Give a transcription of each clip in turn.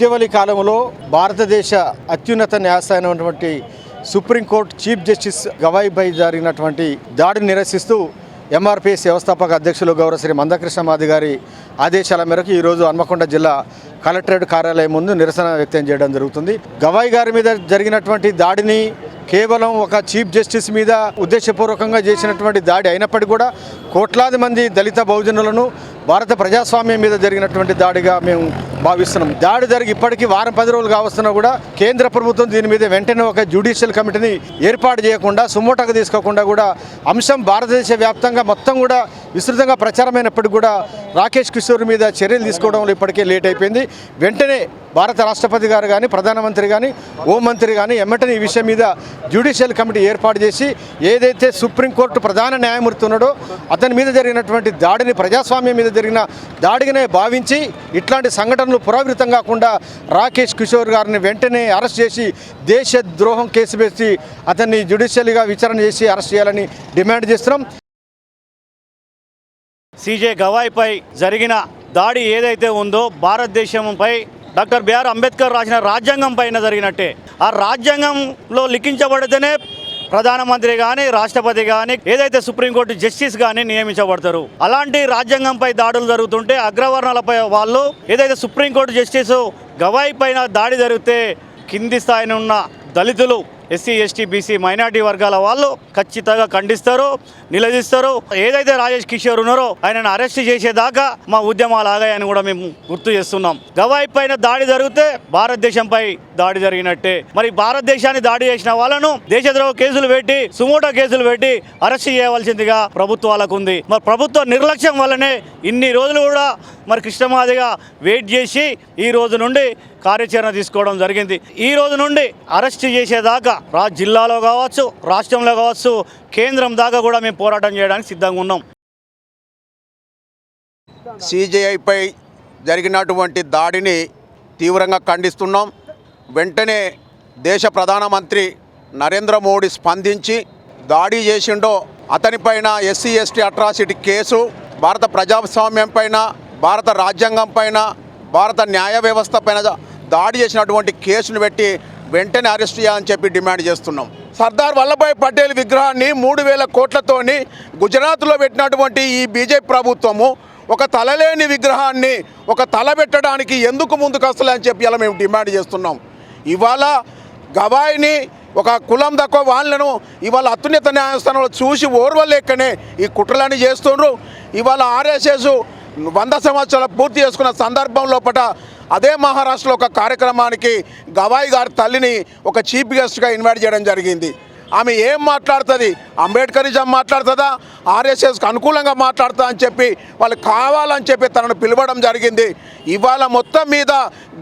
ఇటీవలి కాలంలో భారతదేశ అత్యున్నత న్యాయస్థానమైనటువంటి సుప్రీంకోర్టు చీఫ్ జస్టిస్ గవాయిపై జరిగినటువంటి దాడిని నిరసిస్తూ ఎంఆర్పిఎస్ వ్యవస్థాపక అధ్యక్షులు గౌరవశ్రీ మందకృష్ణ మాది గారి ఆదేశాల మేరకు ఈరోజు హన్మకొండ జిల్లా కలెక్టరేట్ కార్యాలయం ముందు నిరసన వ్యక్తం చేయడం జరుగుతుంది. గవాయి గారి మీద జరిగినటువంటి దాడిని కేవలం ఒక చీఫ్ జస్టిస్ మీద ఉద్దేశపూర్వకంగా చేసినటువంటి దాడి అయినప్పటికీ కూడా కోట్లాది మంది దళిత బహుజనులను భారత ప్రజాస్వామ్యం మీద జరిగినటువంటి దాడిగా మేము భావిస్తున్నాం. దాడి జరిగి ఇప్పటికీ వారం పది రోజులు కావస్తున్నా కూడా కేంద్ర ప్రభుత్వం దీని మీద వెంటనే ఒక జ్యుడిషియల్ కమిటీని ఏర్పాటు చేయకుండా సుమోటకు తీసుకోకుండా కూడా అంశం భారతదేశ వ్యాప్తంగా మొత్తం కూడా విస్తృతంగా ప్రచారమైనప్పటికీ కూడా రాకేష్ కిషోర్ మీద చర్యలు తీసుకోవడంలో ఇప్పటికే లేట్ అయిపోయింది. వెంటనే భారత రాష్ట్రపతి గారు కానీ ప్రధానమంత్రి కానీ హోంమంత్రి కానీ ఎమ్మటని ఈ విషయం మీద జ్యుడిషియల్ కమిటీ ఏర్పాటు చేసి ఏదైతే సుప్రీంకోర్టు ప్రధాన న్యాయమూర్తి ఉన్నాడో అతని మీద జరిగినటువంటి దాడిని ప్రజాస్వామ్యం మీద జరిగిన దాడిగానే భావించి ఇట్లాంటి సంఘటనలు పురావృతం కాకుండా రాకేష్ కిషోర్ గారిని వెంటనే అరెస్ట్ చేసి దేశ ద్రోహం కేసు వేసి అతన్ని జ్యుడిషియల్గా విచారణ చేసి అరెస్ట్ చేయాలని డిమాండ్ చేస్తున్నాం. సీజే గవాయ్పై జరిగిన దాడి ఏదైతే ఉందో భారతదేశంపై డాక్టర్ బిఆర్ అంబేద్కర్ రాసిన రాజ్యాంగం పైన జరిగినట్టే. ఆ రాజ్యాంగంలో లిఖించబడితేనే ప్రధానమంత్రి కానీ రాష్ట్రపతి కానీ ఏదైతే సుప్రీంకోర్టు జస్టిస్ కానీ నియమించబడతారు. అలాంటి రాజ్యాంగంపై దాడులు జరుగుతుంటే అగ్రవర్ణాలపై వాళ్ళు ఏదైతే సుప్రీంకోర్టు జస్టిస్ గవాయి పైన దాడి జరిగితే కింది స్థాయిని ఉన్న దళితులు ఎస్సీ ఎస్టీ బీసీ మైనార్టీ వర్గాల వాళ్ళు ఖచ్చితంగా ఖండిస్తారు నిలదీస్తారు. ఏదైతే రాజేష్ కిషోర్ ఉన్నారో ఆయనను అరెస్ట్ చేసేదాకా మా ఉద్యమాలు ఆగాయని కూడా మేము గుర్తు చేస్తున్నాం. గవాయి పైన దాడి జరిగితే భారతదేశంపై దాడి జరిగినట్టే. మరి భారతదేశాన్ని దాడి చేసిన వాళ్ళను దేశద్రోహ కేసులు పెట్టి సుమోటో కేసులు పెట్టి అరెస్ట్ చేయవలసిందిగా ప్రభుత్వాలకు ఉంది. మరి ప్రభుత్వ నిర్లక్ష్యం వల్లనే ఇన్ని రోజులు కూడా మరి కృష్ణమాదిగా వెయిట్ చేసి ఈ రోజు నుండి కార్యాచరణ తీసుకోవడం జరిగింది. ఈ రోజు నుండి అరెస్ట్ చేసేదాకా రా జిల్లాలో కావచ్చు రాష్ట్రంలో కావచ్చు కేంద్రం దాకా కూడా మేము పోరాటం చేయడానికి సిద్ధంగా ఉన్నాం. సిజేఐపై జరిగినటువంటి దాడిని తీవ్రంగా ఖండిస్తున్నాం. వెంటనే దేశ ప్రధానమంత్రి నరేంద్ర మోడీ స్పందించి దాడి చేసిండో అతనిపైన ఎస్సీ ఎస్టీ అట్రాసిటీ కేసు భారత ప్రజాస్వామ్యం పైన భారత రాజ్యాంగం పైన భారత న్యాయ వ్యవస్థ పైన దాడి చేసినటువంటి కేసును పెట్టి వెంటనే అరెస్ట్ చేయాలని చెప్పి డిమాండ్ చేస్తున్నాం. సర్దార్ వల్లభాయ్ పటేల్ విగ్రహాన్ని మూడు వేల కోట్లతోని గుజరాత్లో పెట్టినటువంటి ఈ బీజేపీ ప్రభుత్వము ఒక తలలేని విగ్రహాన్ని ఒక తల పెట్టడానికి ఎందుకు ముందుకు వస్తలేని చెప్పి ఇలా మేము డిమాండ్ చేస్తున్నాం. ఇవాళ గవాయిని ఒక కులం తక్కువ వాళ్ళను ఇవాళ అత్యున్నత న్యాయస్థానంలో చూసి ఓర్వలేకనే ఈ కుట్రలన్నీ చేస్తుండ్రు. ఇవాళ ఆర్ఎస్ఎస్ వంద సంవత్సరాలు పూర్తి చేసుకున్న సందర్భం లోపల అదే మహారాష్ట్రలో ఒక కార్యక్రమానికి గవాయి గారి తల్లిని ఒక చీఫ్ గెస్ట్గా ఇన్వైట్ చేయడం జరిగింది. ఆమె ఏం మాట్లాడుతుంది? అంబేద్కరిజం మాట్లాడుతుందా? ఆర్ఎస్ఎస్కి అనుకూలంగా మాట్లాడుతా అని చెప్పి వాళ్ళు కావాలని చెప్పి తనను పిలవడం జరిగింది. ఇవాళ మొత్తం మీద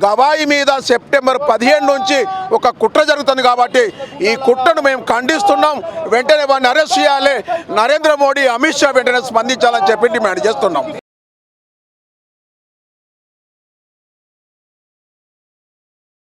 గవాయి మీద సెప్టెంబర్ పదిహేను నుంచి ఒక కుట్ర జరుగుతుంది కాబట్టి ఈ కుట్రను మేము ఖండిస్తున్నాం. వెంటనే వాడిని అరెస్ట్ చేయాలి. నరేంద్ర మోడీ అమిత్ షా వెంటనే స్పందించాలని చెప్పి డిమాండ్ చేస్తున్నాం.